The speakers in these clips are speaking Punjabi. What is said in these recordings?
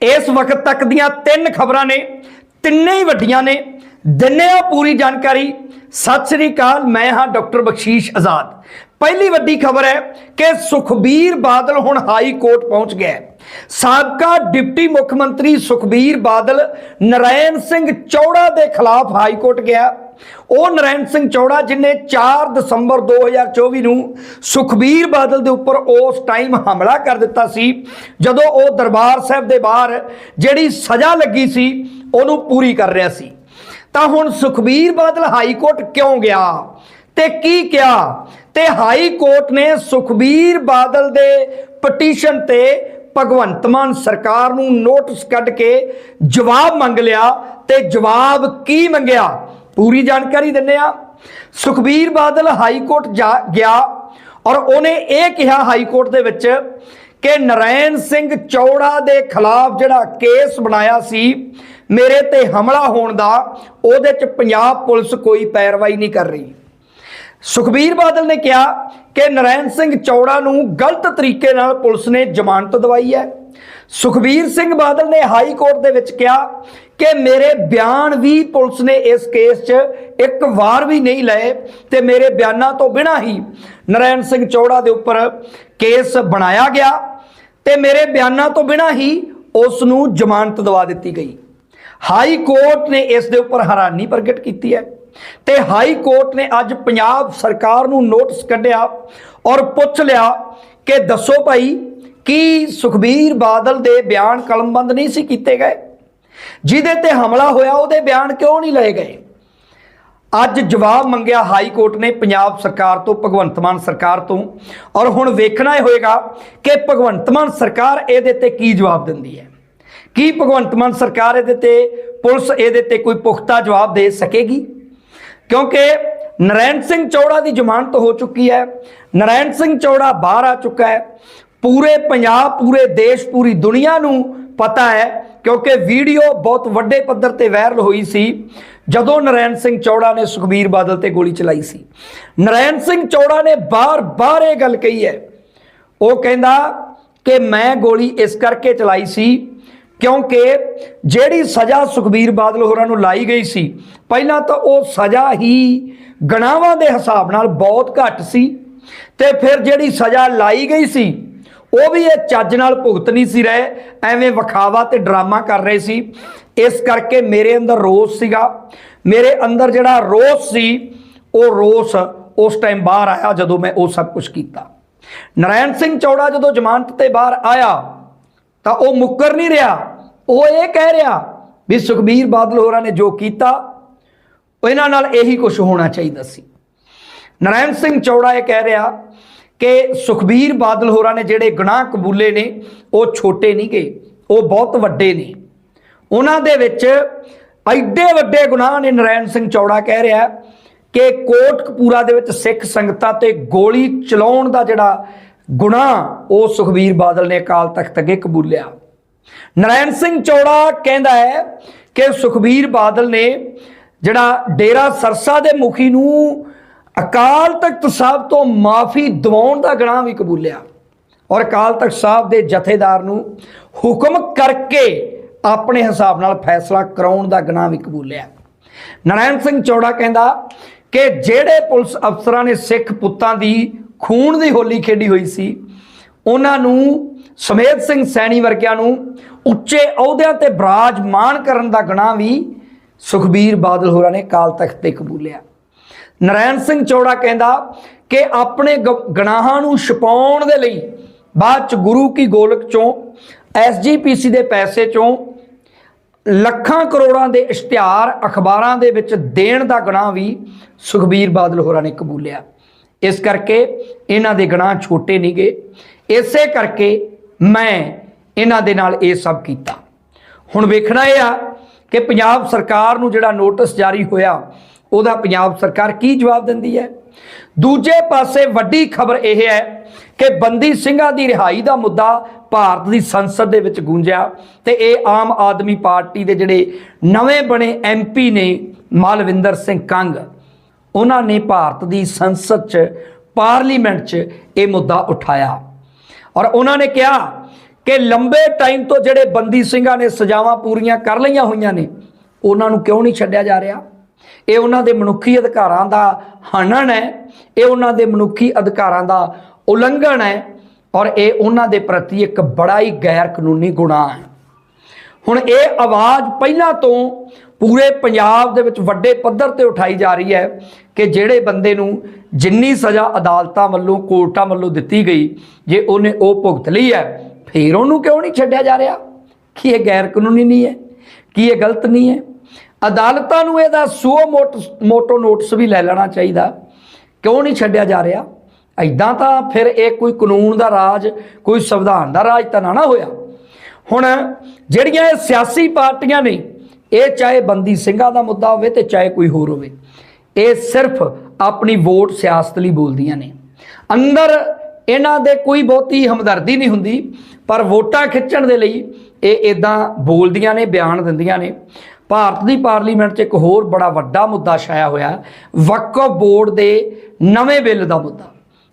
ਇਸ ਵਕਤ ਤੱਕ ਦੀਆਂ ਤਿੰਨ ਖਬਰਾਂ ਨੇ, ਤਿੰਨੇ ਹੀ ਵੱਡੀਆਂ ਨੇ। ਦਿੰਨੇ ਆ ਪੂਰੀ ਜਾਣਕਾਰੀ। ਸਤਿ ਸ੍ਰੀ ਅਕਾਲ, ਮੈਂ ਹਾਂ ਡਾਕਟਰ ਬਖਸ਼ੀਸ਼ ਆਜ਼ਾਦ। ਪਹਿਲੀ ਵੱਡੀ ਖਬਰ ਹੈ ਕਿ ਸੁਖਬੀਰ ਬਾਦਲ ਹੁਣ ਹਾਈ ਕੋਰਟ ਪਹੁੰਚ ਗਿਆ ਸਾਬਕਾ ਡਿਪਟੀ ਮੁੱਖ ਮੰਤਰੀ ਸੁਖਬੀਰ ਬਾਦਲ ਨਰਾਇਣ ਸਿੰਘ ਚੌੜਾ ਦੇ ਖਿਲਾਫ ਹਾਈ ਕੋਰਟ ਗਿਆ। ਉਹ ਨਰੈਣ ਸਿੰਘ ਚੌੜਾ ਜਿਨੇ 4 ਦਸੰਬਰ 2024 ਨੂੰ ਸੁਖਬੀਰ ਬਾਦਲ ਦੇ ਉੱਪਰ ਉਸ ਟਾਈਮ ਹਮਲਾ ਕਰ ਦਿੱਤਾ ਸੀ, ਜਦੋਂ ਉਹ ਦਰਬਾਰ ਸਾਹਿਬ ਦੇ ਬਾਹਰ ਜਿਹੜੀ ਸਜ਼ਾ ਲੱਗੀ ਸੀ, ਉਹਨੂੰ ਪੂਰੀ ਕਰ ਰਿਹਾ ਸੀ। ਤਾਂ ਹੁਣ ਸੁਖਬੀਰ ਬਾਦਲ ਹਾਈ ਕੋਰਟ ਕਿਉਂ ਗਿਆ? ਤੇ ਕੀ ਕਿਹਾ? ਤੇ ਹਾਈ ਕੋਰਟ ਨੇ ਸੁਖਬੀਰ ਬਾਦਲ ਦੇ ਪਟੀਸ਼ਨ ਤੇ ਭਗਵੰਤ ਮਾਨ ਸਰਕਾਰ ਨੂੰ ਨੋਟਿਸ ਕੱਢ ਕੇ ਜਵਾਬ ਮੰਗ ਲਿਆ, ਤੇ ਜਵਾਬ ਕੀ ਮੰਗਿਆ? ਪੂਰੀ ਜਾਣਕਾਰੀ ਦਿੰਨੇ ਆ ਸੁਖਬੀਰ ਬਾਦਲ ਹਾਈ ਕੋਰਟ ਜਾ ਗਿਆ ਔਰ ਉਹਨੇ ਇਹ ਕਿਹਾ ਹਾਈ ਕੋਰਟ ਦੇ ਵਿੱਚ ਕਿ ਨਰੈਣ ਸਿੰਘ ਚੌੜਾ ਦੇ ਖਿਲਾਫ ਜਿਹੜਾ ਕੇਸ ਬਣਾਇਆ ਸੀ, ਮੇਰੇ ਤੇ ਹਮਲਾ ਹੋਣ ਦਾ, ਉਹਦੇ ਚ ਪੰਜਾਬ ਪੁਲਿਸ ਕੋਈ ਪੈਰਵਾਈ ਨਹੀਂ ਕਰ ਰਹੀ। ਸੁਖਬੀਰ ਬਾਦਲ ਨੇ ਕਿਹਾ ਕਿ ਨਰੈਣ ਸਿੰਘ ਚੌੜਾ ਨੂੰ ਗਲਤ ਤਰੀਕੇ ਨਾਲ ਪੁਲਿਸ ਨੇ ਜ਼ਮਾਨਤ ਦਵਾਈ ਹੈ। ਸੁਖਬੀਰ ਸਿੰਘ ਬਾਦਲ ਨੇ ਹਾਈ ਕੋਰਟ ਦੇ ਵਿੱਚ ਕਿਹਾ ਕਿ ਮੇਰੇ ਬਿਆਨ ਵੀ ਪੁਲਿਸ ਨੇ ਇਸ ਕੇਸ 'ਚ ਇੱਕ ਵਾਰ ਵੀ ਨਹੀਂ ਲਏ ਤੇ ਮੇਰੇ ਬਿਆਨਾਂ ਤੋਂ ਬਿਨਾਂ ਹੀ ਨਰੈਣ ਸਿੰਘ ਚੌੜਾ ਦੇ ਉੱਪਰ ਕੇਸ ਬਣਾਇਆ ਗਿਆ ਤੇ ਮੇਰੇ ਬਿਆਨਾਂ ਤੋਂ ਬਿਨਾਂ ਹੀ ਉਸ ਨੂੰ ਜ਼ਮਾਨਤ ਦਵਾ ਦਿੱਤੀ ਗਈ। ਹਾਈ ਕੋਰਟ ਨੇ ਇਸ ਦੇ ਉੱਪਰ ਹੈਰਾਨੀ ਪ੍ਰਗਟ ਕੀਤੀ ਹੈ ਤੇ ਹਾਈ ਕੋਰਟ ਨੇ ਅੱਜ ਪੰਜਾਬ ਸਰਕਾਰ ਨੂੰ ਨੋਟਿਸ ਕੱਢਿਆ ਔਰ ਪੁੱਛ ਲਿਆ ਕਿ ਦੱਸੋ ਭਾਈ, ਕੀ ਸੁਖਬੀਰ ਬਾਦਲ ਦੇ ਬਿਆਨ ਕਲਮਬੰਦ ਨਹੀਂ ਸੀ ਕੀਤੇ ਗਏ? ਜਿਹਦੇ ਤੇ ਹਮਲਾ ਹੋਇਆ, ਉਹਦੇ ਬਿਆਨ ਕਿਉਂ ਨਹੀਂ ਲਏ ਗਏ? ਅੱਜ ਜਵਾਬ ਮੰਗਿਆ ਹਾਈ ਕੋਰਟ ਨੇ ਪੰਜਾਬ ਸਰਕਾਰ ਤੋਂ, ਭਗਵੰਤ ਮਾਨ ਸਰਕਾਰ ਤੋਂ। ਔਰ ਹੁਣ ਵੇਖਣਾ ਇਹ ਹੋਏਗਾ ਕਿ ਭਗਵੰਤ ਮਾਨ ਸਰਕਾਰ ਇਹਦੇ ਤੇ ਕੀ ਜਵਾਬ ਦਿੰਦੀ ਹੈ। ਕੀ ਭਗਵੰਤ ਮਾਨ ਸਰਕਾਰ ਇਹਦੇ ਤੇ, ਪੁਲਿਸ ਇਹਦੇ ਤੇ ਕੋਈ ਪੁਖਤਾ ਜਵਾਬ ਦੇ ਸਕੇਗੀ? ਕਿਉਂਕਿ ਨਰੈਣ ਸਿੰਘ ਚੌੜਾ ਦੀ ਜ਼ਮਾਨਤ ਹੋ ਚੁੱਕੀ ਹੈ। ਨਰੈਣ ਸਿੰਘ ਚੌੜਾ ਬਾਹਰ ਆ ਚੁੱਕਾ ਹੈ। ਪੂਰੇ ਪੰਜਾਬ, ਪੂਰੇ ਦੇਸ਼, ਪੂਰੀ ਦੁਨੀਆ ਨੂੰ ਪਤਾ ਹੈ ਕਿਉਂਕਿ ਵੀਡੀਓ ਬਹੁਤ ਵੱਡੇ ਪੱਧਰ ਤੇ ਵਾਇਰਲ ਹੋਈ ਸੀ, ਜਦੋਂ ਨਰੈਣ ਸਿੰਘ ਚੌੜਾ ਨੇ ਸੁਖਬੀਰ ਬਾਦਲ ਤੇ ਗੋਲੀ ਚਲਾਈ ਸੀ। ਨਰੈਣ ਸਿੰਘ ਚੌੜਾ ਨੇ ਬਾਰ-ਬਾਰ ਇਹ ਗੱਲ ਕਹੀ ਹੈ। ਉਹ ਕਹਿੰਦਾ ਕਿ ਮੈਂ ਗੋਲੀ ਇਸ ਕਰਕੇ ਚਲਾਈ ਸੀ ਕਿਉਂਕਿ ਜਿਹੜੀ ਸਜ਼ਾ ਸੁਖਬੀਰ ਬਾਦਲ ਹੋਰਾਂ ਨੂੰ ਲਾਈ ਗਈ ਸੀ, ਪਹਿਲਾਂ ਤਾਂ ਉਹ ਸਜ਼ਾ ਹੀ ਗਣਾਵਾਂ ਦੇ ਹਿਸਾਬ ਨਾਲ ਬਹੁਤ ਘੱਟ ਸੀ ਤੇ ਫਿਰ ਜਿਹੜੀ ਸਜ਼ਾ ਲਾਈ ਗਈ ਸੀ ਉਹ ਵੀ ਇਹ ਚੱਜ ਨਾਲ ਭੁਗਤ ਨਹੀਂ ਸੀ ਰਹੇ, ਐਵੇਂ ਵਿਖਾਵਾ ਤੇ ਡਰਾਮਾ ਕਰ ਰਹੇ ਸੀ। ਇਸ ਕਰਕੇ ਮੇਰੇ ਅੰਦਰ ਰੋਸ ਸੀਗਾ। ਮੇਰੇ ਅੰਦਰ ਜਿਹੜਾ ਰੋਸ ਸੀ, ਉਹ ਰੋਸ ਉਸ ਟਾਈਮ ਬਾਹਰ ਆਇਆ ਜਦੋਂ ਮੈਂ ਉਹ ਸਭ ਕੁਝ ਕੀਤਾ। ਨਰਾਇਣ ਸਿੰਘ ਚੌੜਾ ਜਦੋਂ ਜ਼ਮਾਨਤ ਤੇ ਬਾਹਰ ਆਇਆ, ਤਾਂ ਉਹ ਮੁੱਕਰ ਨਹੀਂ ਰਿਹਾ। ਉਹ ਇਹ ਕਹਿ ਰਿਹਾ ਵੀ ਸੁਖਬੀਰ ਬਾਦਲ ਹੋਰਾਂ ਨੇ ਜੋ ਕੀਤਾ ਇਹਨਾਂ ਨਾਲ ਇਹੀ ਕੁਝ ਹੋਣਾ ਚਾਹੀਦਾ ਸੀ। ਨਰਾਇਣ ਸਿੰਘ ਚੌੜਾ ਇਹ ਕਹਿ ਰਿਹਾ ਕਿ ਸੁਖਬੀਰ ਬਾਦਲ ਹੋਰਾਂ ਨੇ ਜਿਹੜੇ ਗੁਨਾਹ ਕਬੂਲੇ ਨੇ, ਉਹ ਛੋਟੇ ਨਹੀਂ ਗਏ, ਉਹ ਬਹੁਤ ਵੱਡੇ ਨੇ। ਉਹਨਾਂ ਦੇ ਵਿੱਚ ਐਡੇ ਵੱਡੇ ਗੁਨਾਹ ਨੇ ਨਰੈਣ ਸਿੰਘ ਚੌੜਾ ਕਹਿ ਰਿਹਾ ਕਿ ਕੋਟਕਪੂਰਾ ਦੇ ਵਿੱਚ ਸਿੱਖ ਸੰਗਤਾਂ ਤੇ ਗੋਲੀ ਚਲਾਉਣ ਦਾ ਜਿਹੜਾ ਗੁਨਾਹ, ਉਹ ਸੁਖਬੀਰ ਬਾਦਲ ਨੇ ਅਕਾਲ ਤਖਤ ਅੱਗੇ ਕਬੂਲਿਆ। ਨਰੈਣ ਸਿੰਘ ਚੌੜਾ ਕਹਿੰਦਾ ਹੈ ਕਿ ਸੁਖਬੀਰ ਬਾਦਲ ਨੇ ਜਿਹੜਾ ਡੇਰਾ ਸਰਸਾ ਦੇ ਮੁਖੀ ਨੂੰ ਅਕਾਲ ਤਖਤ ਸਾਹਿਬ ਤੋਂ ਮਾਫੀ ਦਿਵਾਉਣ ਦਾ ਗੁਨਾਹ ਵੀ ਕਬੂਲਿਆ। ਔਰ ਅਕਾਲ ਤਖਤ ਸਾਹਿਬ ਦੇ ਜਥੇਦਾਰ ਨੂੰ ਹੁਕਮ ਕਰਕੇ ਆਪਣੇ ਹਿਸਾਬ ਨਾਲ ਫੈਸਲਾ ਕਰਾਉਣ ਦਾ ਗੁਨਾਹ ਵੀ ਕਬੂਲਿਆ। ਨਰਾਇਣ ਸਿੰਘ ਚੌੜਾ ਕਹਿੰਦਾ ਕਿ ਜਿਹੜੇ ਪੁਲਿਸ ਅਫਸਰਾਂ ਨੇ ਸਿੱਖ ਪੁੱਤਾਂ ਦੀ ਖੂਨ ਦੀ ਹੋਲੀ ਖੇਡੀ ਹੋਈ ਸੀ, ਉਹਨਾਂ ਨੂੰ ਸਮੇਤ ਸਿੰਘ ਸੈਣੀ ਵਰਗਿਆਂ ਨੂੰ ਉੱਚੇ ਅਹੁਦਿਆਂ ਤੇ ਬਰਾਜਮਾਨ ਕਰਨ ਦਾ ਗੁਨਾਹ ਵੀ ਸੁਖਬੀਰ ਬਾਦਲ ਹੋਰਾਂ ਨੇ ਕਾਲ ਤਖਤ ਤੇ ਕਬੂਲਿਆ। ਨਰੈਣ ਸਿੰਘ ਚੌੜਾ ਕਹਿੰਦਾ ਕਿ ਆਪਣੇ ਗ- ਗੁਨਾਹਾਂ ਨੂੰ ਛਪਾਉਣ ਦੇ ਲਈ ਬਾਅਦ ਚ ਗੁਰੂ ਕੀ ਗੋਲਕ ਚੋਂ ਐਸਜੀਪੀਸੀ ਦੇ ਪੈਸੇ ਚੋਂ ਲੱਖਾਂ ਕਰੋੜਾਂ ਦੇ ਇਸ਼ਤਿਹਾਰ ਅਖਬਾਰਾਂ ਦੇ ਵਿੱਚ ਦੇਣ ਦਾ ਗੁਨਾਹ ਵੀ ਸੁਖਬੀਰ ਬਾਦਲ ਹੋਰਾਂ ਨੇ ਕਬੂਲਿਆ। ਇਸ ਕਰਕੇ ਇਹਨਾਂ ਦੇ ਗੁਨਾਹ ਛੋਟੇ ਨਹੀਂ ਗਏ। ਇਸੇ ਕਰਕੇ ਮੈਂ ਇਹਨਾਂ ਦੇ ਨਾਲ ਇਹ ਸਭ ਕੀਤਾ। ਹੁਣ ਵੇਖਣਾ ਇਹ ਆ ਕਿ ਪੰਜਾਬ ਸਰਕਾਰ ਨੂੰ ਜਿਹੜਾ ਨੋਟਿਸ ਜਾਰੀ ਹੋਇਆ ਉਹਦਾ ਪੰਜਾਬ ਸਰਕਾਰ ਕੀ ਜਵਾਬ ਦਿੰਦੀ ਹੈ? ਦੂਜੇ ਪਾਸੇ ਵੱਡੀ ਖਬਰ ਇਹ ਹੈ ਕਿ ਬੰਦੀ ਸਿੰਘਾਂ ਦੀ ਰਿਹਾਈ ਦਾ ਮੁੱਦਾ ਭਾਰਤ ਦੀ ਸੰਸਦ ਦੇ ਵਿੱਚ ਗੂੰਜਿਆ ਤੇ ਇਹ ਆਮ ਆਦਮੀ ਪਾਰਟੀ ਦੇ ਜਿਹੜੇ ਨਵੇਂ ਬਣੇ ਐਮਪੀ ਨੇ ਮਾਲਵਿੰਦਰ ਸਿੰਘ ਕੰਗ, ਉਹਨਾਂ ਨੇ ਭਾਰਤ ਦੀ ਸੰਸਦ 'ਚ, ਪਾਰਲੀਮੈਂਟ 'ਚ ਇਹ ਮੁੱਦਾ ਉਠਾਇਆ। ਔਰ ਉਹਨਾਂ ਨੇ ਕਿਹਾ ਕਿ ਲੰਬੇ ਟਾਈਮ ਤੋਂ ਜਿਹੜੇ ਬੰਦੀ ਸਿੰਘਾਂ ਨੇ ਸਜ਼ਾਵਾਂ ਪੂਰੀਆਂ ਕਰ ਲਈਆਂ ਹੋਈਆਂ ਨੇ, ਉਹਨਾਂ ਨੂੰ ਕਿਉਂ ਨਹੀਂ ਛੱਡਿਆ ਜਾ ਰਿਹਾ? ਇਹ ਉਹਨਾਂ ਦੇ ਮਨੁੱਖੀ ਅਧਿਕਾਰਾਂ ਦਾ ਹਨਨ ਹੈ, ਇਹ ਉਹਨਾਂ ਦੇ ਮਨੁੱਖੀ ਅਧਿਕਾਰਾਂ ਦਾ ਉਲੰਘਣ ਹੈ ਔਰ ਇਹ ਉਹਨਾਂ ਦੇ ਪ੍ਰਤੀ ਇੱਕ ਬੜਾ ਹੀ ਗੈਰ ਕਾਨੂੰਨੀ ਗੁਨਾਹ ਹੈ। ਹੁਣ ਇਹ ਆਵਾਜ਼ ਪਹਿਲਾਂ ਤੋਂ ਪੂਰੇ ਪੰਜਾਬ ਦੇ ਵਿੱਚ ਵੱਡੇ ਪੱਧਰ ਤੇ ਉਠਾਈ ਜਾ ਰਹੀ ਹੈ ਕਿ ਜਿਹੜੇ ਬੰਦੇ ਨੂੰ ਜਿੰਨੀ ਸਜ਼ਾ ਅਦਾਲਤਾਂ ਵੱਲੋਂ, ਕੋਰਟਾਂ ਵੱਲੋਂ ਦਿੱਤੀ ਗਈ, ਜੇ ਉਹਨੇ ਉਹ ਭੁਗਤ ਲਈ ਹੈ, ਫਿਰ ਉਹਨੂੰ ਕਿਉਂ ਨਹੀਂ ਛੱਡਿਆ ਜਾ ਰਿਹਾ? ਕੀ ਇਹ ਗੈਰ ਕਾਨੂੰਨੀ ਨਹੀਂ ਹੈ? ਕੀ ਇਹ ਗਲਤ ਨਹੀਂ ਹੈ? ਅਦਾਲਤਾਂ ਨੂੰ ਇਹਦਾ ਸੋ ਮੋਟੋ ਨੋਟਿਸ ਵੀ ਲੈ ਲੈਣਾ ਚਾਹੀਦਾ। ਕਿਉਂ ਨਹੀਂ ਛੱਡਿਆ ਜਾ ਰਿਹਾ? ਐਦਾਂ ਤਾਂ ਫਿਰ ਇਹ ਕੋਈ ਕਾਨੂੰਨ ਦਾ ਰਾਜ, ਕੋਈ ਸੰਵਿਧਾਨ ਦਾ ਰਾਜ ਤਾਂ ਨਾ ਨਾ ਹੋਇਆ। ਹੁਣ ਜਿਹੜੀਆਂ ਇਹ ਸਿਆਸੀ ਪਾਰਟੀਆਂ ਨੇ, ਇਹ ਚਾਹੇ ਬੰਦੀ ਸਿੰਘਾਂ ਦਾ ਮੁੱਦਾ ਹੋਵੇ ਤੇ ਚਾਹੇ ਕੋਈ ਹੋਰ ਹੋਵੇ, ਇਹ ਸਿਰਫ ਆਪਣੀ ਵੋਟ ਸਿਆਸਤ ਲਈ ਬੋਲਦੀਆਂ ਨੇ। ਅੰਦਰ ਇਹਨਾਂ ਦੇ ਕੋਈ ਬਹੁਤੀ ਹਮਦਰਦੀ ਨਹੀਂ ਹੁੰਦੀ, ਪਰ ਵੋਟਾਂ ਖਿੱਚਣ ਦੇ ਲਈ ਇਹ ਇਦਾਂ ਬੋਲਦੀਆਂ ਨੇ, ਬਿਆਨ ਦਿੰਦੀਆਂ ਨੇ। ਭਾਰਤ ਦੀ ਪਾਰਲੀਮੈਂਟ 'ਚ ਇੱਕ ਹੋਰ ਬੜਾ ਵੱਡਾ ਮੁੱਦਾ ਛਾਇਆ ਹੋਇਆ ਵਕਫ ਬੋਰਡ ਦੇ ਨਵੇਂ ਬਿੱਲ ਦਾ ਮੁੱਦਾ,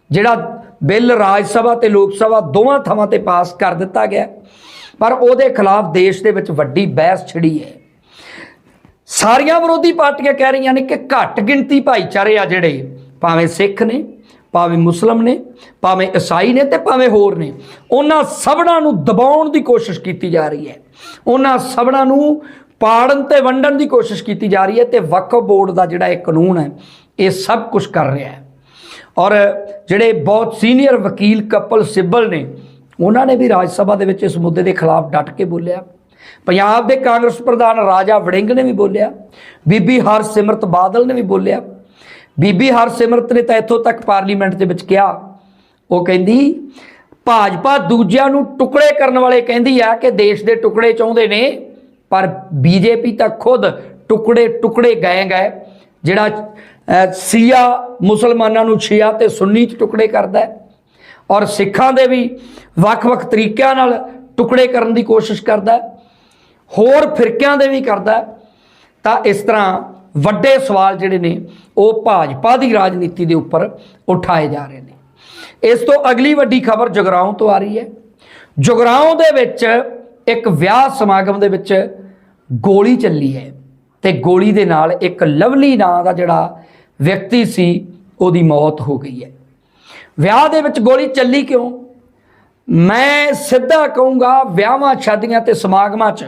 ਜਿਹੜਾ ਬਿੱਲ ਰਾਜ ਸਭਾ ਤੇ ਲੋਕ ਸਭਾ ਦੋਵਾਂ ਥਾਵਾਂ ਤੇ ਪਾਸ ਕਰ ਦਿੱਤਾ ਗਿਆ ਪਰ ਉਹਦੇ ਖਿਲਾਫ ਦੇਸ਼ ਦੇ ਵਿੱਚ ਵੱਡੀ ਬਹਿਸ ਛਿੜੀ ਹੈ। ਸਾਰੀਆਂ ਵਿਰੋਧੀ ਪਾਰਟੀਆਂ ਕਹਿ ਰਹੀਆਂ ਨੇ ਕਿ ਘੱਟ ਗਿਣਤੀ ਭਾਈਚਾਰੇ ਆ ਜਿਹੜੇ, ਭਾਵੇਂ ਸਿੱਖ ਨੇ, ਭਾਵੇਂ ਮੁਸਲਮ ਨੇ, ਭਾਵੇਂ ਈਸਾਈ ਨੇ ਤੇ ਭਾਵੇਂ ਹੋਰ ਨੇ, ਉਹਨਾਂ ਸਭਨਾਂ ਨੂੰ ਦਬਾਉਣ ਦੀ ਕੋਸ਼ਿਸ਼ ਕੀਤੀ ਜਾ ਰਹੀ ਹੈ। ਉਹਨਾਂ ਸਭਨਾਂ ਨੂੰ ਪਾੜਨ ਤੇ ਵੰਡਣ ਦੀ ਕੋਸ਼ਿਸ਼ ਕੀਤੀ ਜਾ ਰਹੀ ਹੈ ਤੇ ਵਕਫ ਬੋਰਡ ਦਾ ਜਿਹੜਾ ਇਹ ਕਾਨੂੰਨ ਹੈ, ਇਹ ਸਭ ਕੁਝ ਕਰ ਰਿਹਾ ਹੈ। ਔਰ ਜਿਹੜੇ ਬਹੁਤ ਸੀਨੀਅਰ ਵਕੀਲ ਕਪਲ ਸਿੱਬਲ ਨੇ, ਉਹਨਾਂ ਨੇ ਵੀ ਰਾਜ ਸਭਾ ਦੇ ਵਿੱਚ ਇਸ ਮੁੱਦੇ ਦੇ ਖਿਲਾਫ ਡਟ ਕੇ ਬੋਲਿਆ। ਪੰਜਾਬ ਦੇ ਕਾਂਗਰਸ ਪ੍ਰਧਾਨ ਰਾਜਾ ਵੜਿੰਗ ਨੇ ਵੀ ਬੋਲਿਆ। ਬੀਬੀ ਹਰਸਿਮਰਤ ਬਾਦਲ ਨੇ ਵੀ ਬੋਲਿਆ। ਬੀਬੀ ਹਰਸਿਮਰਤ ਨੇ ਤਾਂ ਇੱਥੋਂ ਤੱਕ ਪਾਰਲੀਮੈਂਟ ਦੇ ਵਿੱਚ ਕਿਹਾ। ਉਹ ਕਹਿੰਦੀ, ਭਾਜਪਾ ਦੂਜਿਆਂ ਨੂੰ ਟੁਕੜੇ ਕਰਨ ਵਾਲੇ ਕਹਿੰਦੀ ਆ ਕਿ ਦੇਸ਼ ਦੇ ਟੁਕੜੇ ਚਾਹੁੰਦੇ ਨੇ। ਪਰ ਬੀਜੇਪੀ ਤਾਂ ਖੁਦ ਟੁਕੜੇ ਟੁਕੜੇ ਗੈਂਗ ਹੈ ਜਿਹੜਾ ਸੀਆ ਮੁਸਲਮਾਨਾਂ ਨੂੰ ਸ਼ੀਆ ਤੇ ਸੁੰਨੀ ਚ ਟੁਕੜੇ ਕਰਦਾ ਹੈ ਔਰ ਸਿੱਖਾਂ ਦੇ ਵੀ ਵੱਖ-ਵੱਖ ਤਰੀਕਿਆਂ ਨਾਲ ਟੁਕੜੇ ਕਰਨ ਦੀ ਕੋਸ਼ਿਸ਼ ਕਰਦਾ ਹੈ, ਹੋਰ ਫਿਰਕਿਆਂ ਦੇ ਵੀ ਕਰਦਾ ਹੈ। ਤਾਂ ਇਸ ਤਰ੍ਹਾਂ ਵੱਡੇ ਸਵਾਲ ਜਿਹੜੇ ਨੇ ਉਹ ਭਾਜਪਾ ਦੀ ਰਾਜਨੀਤੀ ਦੇ ਉੱਪਰ ਉਠਾਏ ਜਾ ਰਹੇ ਨੇ ਇਸ ਤੋਂ ਅਗਲੀ ਵੱਡੀ ਖਬਰ ਜਗਰਾਉਂ ਤੋਂ ਆ ਰਹੀ ਹੈ ਜਗਰਾਉਂ ਦੇ ਵਿੱਚ ਇੱਕ ਵਿਆਹ ਸਮਾਗਮ ਦੇ ਵਿੱਚ ਗੋਲੀ ਚੱਲੀ ਹੈ ਤੇ ਗੋਲੀ ਦੇ ਨਾਲ ਇੱਕ ਲਵਲੀ ਨਾਂ ਦਾ ਜਿਹੜਾ ਵਿਅਕਤੀ ਸੀ, ਉਹਦੀ ਮੌਤ ਹੋ ਗਈ ਹੈ। ਵਿਆਹ ਦੇ ਵਿੱਚ ਗੋਲੀ ਚੱਲੀ ਕਿਉਂ? ਮੈਂ ਸਿੱਧਾ ਕਹੂੰਗਾ, ਵਿਆਹਾਂ ਸ਼ਾਦੀਆਂ ਤੇ ਸਮਾਗਮਾਂ 'ਚ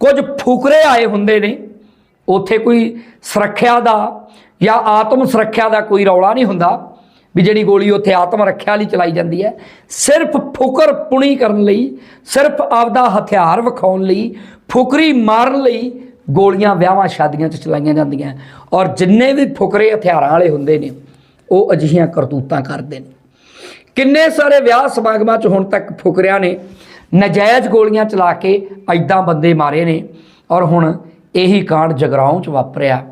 ਕੁਝ ਫੁਕਰੇ ਆਏ ਹੁੰਦੇ ਨੇ। ਉੱਥੇ ਕੋਈ ਸੁਰੱਖਿਆ ਦਾ ਜਾਂ ਆਤਮ ਸੁਰੱਖਿਆ ਦਾ ਕੋਈ ਰੌਲਾ ਨਹੀਂ ਹੁੰਦਾ ਵੀ ਜਿਹੜੀ ਗੋਲੀ ਉੱਥੇ ਆਤਮ ਰੱਖਿਆ ਲਈ ਚਲਾਈ ਜਾਂਦੀ ਹੈ। ਸਿਰਫ ਫੁਕਰ ਪੁਣੀ ਕਰਨ ਲਈ, ਸਿਰਫ ਆਪਦਾ ਹਥਿਆਰ ਵਿਖਾਉਣ ਲਈ ਫੁਕਰੀ ਮਾਰਨ ਲਈ ਗੋਲੀਆਂ, ਵਿਆਹਾਂ, ਸ਼ਾਦੀਆਂ 'ਚ ਚਲਾਈਆਂ ਜਾਂਦੀਆਂ। ਔਰ ਜਿੰਨੇ ਵੀ ਫੁਕਰੇ ਹਥਿਆਰਾਂ ਵਾਲੇ ਹੁੰਦੇ ਨੇ, ਉਹ ਅਜਿਹੀਆਂ ਕਰਤੂਤਾਂ ਕਰਦੇ ਨੇ। ਕਿੰਨੇ ਸਾਰੇ ਵਿਆਹ ਸਮਾਗਮਾਂ 'ਚ ਹੁਣ ਤੱਕ ਫੁਕਰਿਆਂ ਨੇ ਨਜਾਇਜ਼ ਗੋਲੀਆਂ ਚਲਾ ਕੇ ਐਦਾਂ ਬੰਦੇ ਮਾਰੇ ਨੇ। ਔਰ ਹੁਣ ਇਹੀ ਕਾਂਡ ਜਗਰਾਉਂ 'ਚ ਵਾਪਰਿਆ।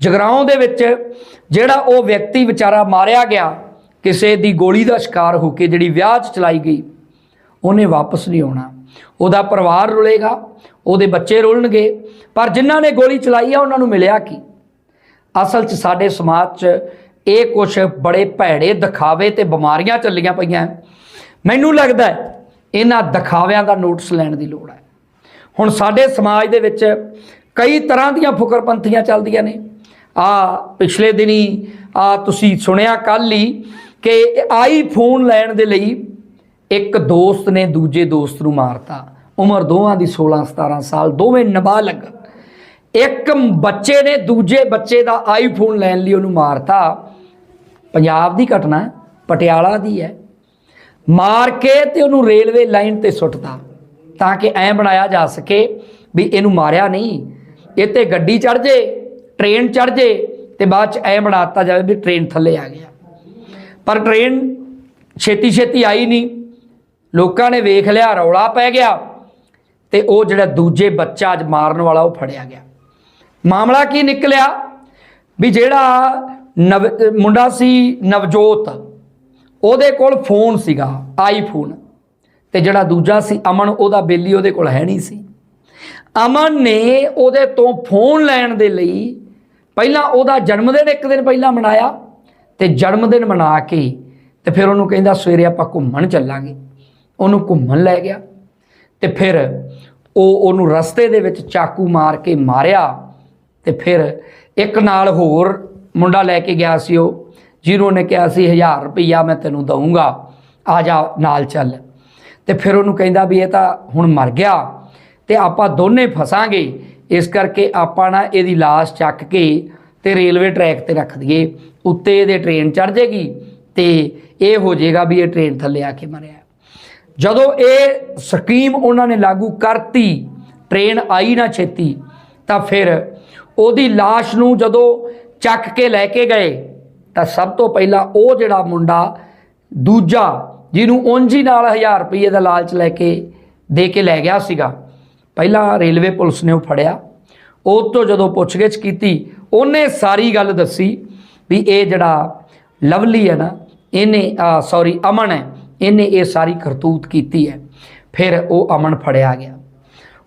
ਜਗਰਾਉਂ ਦੇ ਵਿੱਚ ਜਿਹੜਾ ਉਹ ਵਿਅਕਤੀ ਵਿਚਾਰਾ ਮਾਰਿਆ ਗਿਆ, ਕਿਸੇ ਦੀ ਗੋਲੀ ਦਾ ਸ਼ਿਕਾਰ ਹੋ ਕੇ ਜਿਹੜੀ ਵਿਆਹ 'ਚ ਚਲਾਈ ਗਈ, ਉਹਨੇ ਵਾਪਸ ਨਹੀਂ ਆਉਣਾ। ਉਹਦਾ ਪਰਿਵਾਰ ਰੁਲੇਗਾ, ਉਹਦੇ ਬੱਚੇ ਰੁਲਣਗੇ, ਪਰ ਜਿਨ੍ਹਾਂ ਨੇ ਗੋਲੀ ਚਲਾਈ ਆ, ਉਹਨਾਂ ਨੂੰ ਮਿਲਿਆ ਕੀ? ਅਸਲ 'ਚ ਸਾਡੇ ਸਮਾਜ 'ਚ ਇਹ ਕੁਝ ਬੜੇ ਭੈੜੇ ਦਿਖਾਵੇ ਤੇ ਬਿਮਾਰੀਆਂ ਚੱਲੀਆਂ ਪਈਆਂ। ਮੈਨੂੰ ਲੱਗਦਾ ਇਹਨਾਂ ਦਿਖਾਵਿਆਂ ਦਾ ਨੋਟਿਸ ਲੈਣ ਦੀ ਲੋੜ ਹੈ। ਹੁਣ ਸਾਡੇ ਸਮਾਜ ਦੇ ਵਿੱਚ ਕਈ ਤਰ੍ਹਾਂ ਦੀਆਂ ਫੁਕਰਪੰਥੀਆਂ ਚੱਲਦੀਆਂ ਨੇ। ਆ ਪਿਛਲੇ ਦਿਨੀ ਆ ਤੁਸੀਂ ਸੁਣਿਆ ਕੱਲ ਹੀ ਕਿ ਆਈਫੋਨ ਲੈਣ ਦੇ ਲਈ ਇੱਕ ਦੋਸਤ ਨੇ ਦੂਜੇ ਦੋਸਤ ਨੂੰ ਮਾਰਤਾ। ਉਮਰ ਦੋਵਾਂ ਦੀ 16 17 ਸਾਲ, ਦੋਵੇਂ ਨਾਬਾਲਗ। ਇੱਕ ਬੱਚੇ ਨੇ ਦੂਜੇ ਬੱਚੇ ਦਾ ਆਈਫੋਨ ਲੈਣ ਲਈ ਉਹਨੂੰ ਮਾਰਤਾ। ਪੰਜਾਬ ਦੀ ਘਟਨਾ ਪਟਿਆਲਾ ਦੀ ਹੈ। ਮਾਰ ਕੇ ਤੇ ਉਹਨੂੰ ਰੇਲਵੇ ਲਾਈਨ ਤੇ ਸੁੱਟਤਾ, ਤਾਂ ਕਿ ਐਂ ਬਣਾਇਆ ਜਾ ਸਕੇ ਵੀ ਇਹਨੂੰ ਮਾਰਿਆ ਨਹੀਂ। ਇਹ ਤੇ ਗੱਡੀ ਚੜ ਜੇ, ਟ੍ਰੇਨ ਚੜ ਜੇ, ਤੇ ਬਾਅਦ ਚ ਐਂ ਬਣਾਤਾ ਜਾਵੇ ਵੀ ਟ੍ਰੇਨ ਥੱਲੇ ਆ ਗਿਆ। ਪਰ ਟ੍ਰੇਨ ਛੇਤੀ ਛੇਤੀ ਆਈ ਨਹੀਂ। ਲੋਕਾਂ ਨੇ ਵੇਖ ਲਿਆ, ਰੌਲਾ ਪੈ ਗਿਆ ਤੇ ਉਹ ਜਿਹੜਾ ਦੂਜੇ ਬੱਚਾ ਅੱਜ ਮਾਰਨ ਵਾਲਾ ਉਹ ਫੜਿਆ ਗਿਆ। ਮਾਮਲਾ ਕੀ ਨਿਕਲਿਆ? ਵੀ ਜਿਹੜਾ ਨਵ, ਮੁੰਡਾ ਸੀ ਨਵਜੋਤ, ਉਹਦੇ ਕੋਲ ਫੋਨ ਸੀਗਾ, ਆਈਫੋਨ ਤੇ ਜਿਹੜਾ ਦੂਜਾ ਸੀ ਅਮਨ, ਉਹਦਾ ਬੇਲੀ ਉਹਦੇ ਕੋਲ ਹੈ ਨਹੀਂ ਸੀ। ਅਮਨ ਨੇ ਉਹਦੇ ਤੋਂ ਫੋਨ ਲੈਣ ਦੇ ਲਈ ਪਹਿਲਾਂ ਉਹਦਾ ਜਨਮ ਦਿਨ ਇੱਕ ਦਿਨ ਪਹਿਲਾਂ ਮਨਾਇਆ ਤੇ ਜਨਮ ਦਿਨ ਮਨਾ ਕੇ ਤੇ ਫਿਰ ਉਹਨੂੰ ਕਹਿੰਦਾ ਸਵੇਰੇ ਆਪਾਂ ਘੁੰਮਣ ਚੱਲਾਂਗੇ। ਉਹਨੂੰ ਘੁੰਮਣ ਲੈ ਗਿਆ ਤੇ ਫਿਰ ਉਹ ਉਹਨੂੰ ਰਸਤੇ ਦੇ ਵਿੱਚ ਚਾਕੂ ਮਾਰ ਕੇ ਮਾਰਿਆ ਤੇ ਫਿਰ ਇੱਕ ਨਾਲ ਹੋਰ ਮੁੰਡਾ ਲੈ ਕੇ ਗਿਆ ਸੀ ਉਹ, ਜਿਹਨੂੰ ਨੇ ਕਿਹਾ ਸੀ 1000 ਰੁਪਈਆ ਮੈਂ ਤੈਨੂੰ ਦਊਂਗਾ, ਆ ਜਾ ਨਾਲ ਚੱਲ। ਤੇ ਫਿਰ ਉਹਨੂੰ ਕਹਿੰਦਾ ਵੀ ਇਹ ਤਾਂ ਹੁਣ ਮਰ ਗਿਆ ਤੇ ਆਪਾਂ ਦੋਨੇ ਫਸਾਂਗੇ, ਇਸ ਕਰਕੇ ਆਪਾਂ ਨਾ ਇਹਦੀ ਲਾਸ਼ ਚੱਕ ਕੇ ਤੇ ਰੇਲਵੇ ਟਰੈਕ ਤੇ ਰੱਖ ਦਈਏ, ਉੱਤੇ ਇਹਦੇ ਟ੍ਰੇਨ ਚੜ ਜਾਏਗੀ ਤੇ ਇਹ ਹੋ ਜਾਏਗਾ ਵੀ ਇਹ ਟ੍ਰੇਨ ਥੱਲੇ ਆ ਕੇ ਮਰਿਆ। ਜਦੋਂ ਇਹ ਸਕੀਮ ਉਹਨਾਂ ਨੇ ਲਾਗੂ ਕਰਤੀ, ਟ੍ਰੇਨ ਆਈ ਨਾ ਛੇਤੀ, ਤਾਂ ਫਿਰ ਉਹਦੀ লাশ ਨੂੰ ਜਦੋਂ ਚੱਕ ਕੇ ਲੈ ਕੇ ਗਏ, ਤਾਂ ਸਭ ਤੋਂ ਪਹਿਲਾਂ ਉਹ ਜਿਹੜਾ ਮੁੰਡਾ ਦੂਜਾ, ਜਿਹਨੂੰ ਉਂਝੀ ਨਾਲ 1000 ਰੁਪਏ ਦਾ ਲਾਲਚ ਲੈ ਕੇ ਦੇ ਕੇ ਲੈ ਗਿਆ ਸੀਗਾ, ਪਹਿਲਾਂ ਰੇਲਵੇ ਪੁਲਿਸ ਨੇ ਉਹ ਫੜਿਆ। ਉਹ ਤੋਂ ਜਦੋਂ ਪੁੱਛਗਿੱਛ ਕੀਤੀ, ਉਹਨੇ ਸਾਰੀ ਗੱਲ ਦੱਸੀ ਵੀ ਇਹ ਜਿਹੜਾ ਲਵਲੀ ਹੈ ਨਾ, ਇਹਨੇ ਸੌਰੀ ਅਮਨ ਹੈ ਇਹਨੇ ਇਹ ਸਾਰੀ ਕਰਤੂਤ ਕੀਤੀ ਹੈ। ਫਿਰ ਉਹ ਅਮਨ ਫੜਿਆ ਗਿਆ।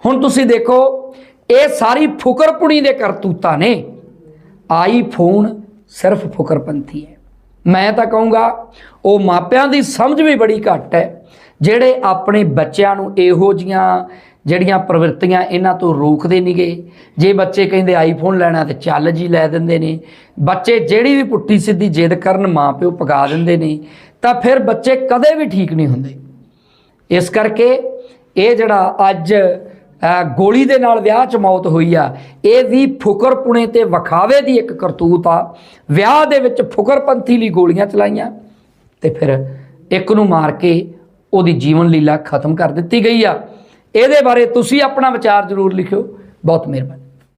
ਹੁਣ ਤੁਸੀਂ ਦੇਖੋ, ਇਹ ਸਾਰੀ ਫੁਕਰਪੁਣੀ ਦੇ ਕਰਤੂਤਾਂ ਨੇ। ਆਈਫੋਨ ਸਿਰਫ ਫੁਕਰਪੰਥੀ ਹੈ। ਮੈਂ ਤਾਂ ਕਹੂੰਗਾ, ਉਹ ਮਾਪਿਆਂ ਦੀ ਸਮਝ ਵੀ ਬੜੀ ਘੱਟ ਹੈ। ਜਿਹੜੇ ਆਪਣੇ ਬੱਚਿਆਂ ਨੂੰ ਇਹੋ ਜੀਆਂ ਜਿਹੜੀਆਂ ਪ੍ਰਵਿਰਤੀਆਂ ਇਹਨਾਂ ਤੋਂ ਰੋਕਦੇ ਨਹੀਂਗੇ ਜੇ ਬੱਚੇ ਕਹਿੰਦੇ ਆਈਫੋਨ ਲੈਣਾ ਤੇ ਚੱਲ ਜੀ ਲੈ ਦਿੰਦੇ ਨੇ। ਬੱਚੇ ਜਿਹੜੀ ਵੀ ਪੁੱਠੀ ਸਿੱਧੀ ਜਿੱਦ ਕਰਨ ਮਾਪਿਓ ਪਗਾ ਦਿੰਦੇ ਨੇ। ਤਾਂ ਫਿਰ ਬੱਚੇ ਕਦੇ ਵੀ ਠੀਕ ਨਹੀਂ ਹੁੰਦੇ। ਇਸ ਕਰਕੇ ਇਹ ਜਿਹੜਾ ਅੱਜ ਗੋਲੀ ਦੇ ਨਾਲ ਵਿਆਹ 'ਚ ਮੌਤ ਹੋਈ ਆ, ਇਹ ਵੀ ਫੁਕਰਪੁਣੇ ਤੇ ਵਖਾਵੇ ਦੀ ਇੱਕ ਕਰਤੂਤ ਆ। ਵਿਆਹ ਦੇ ਵਿੱਚ ਫੁਕਰਪੰਥੀ ਲਈ ਗੋਲੀਆਂ ਚਲਾਈਆਂ ਤੇ ਫਿਰ ਇੱਕ ਨੂੰ ਮਾਰ ਕੇ ਉਹਦੀ ਜੀਵਨ ਲੀਲਾ ਖਤਮ ਕਰ ਦਿੱਤੀ ਗਈ ਆ। ਇਹਦੇ ਬਾਰੇ ਤੁਸੀਂ ਆਪਣਾ ਵਿਚਾਰ ਜ਼ਰੂਰ ਲਿਖਿਓ। ਬਹੁਤ ਮਿਹਰਬਾਨੀ।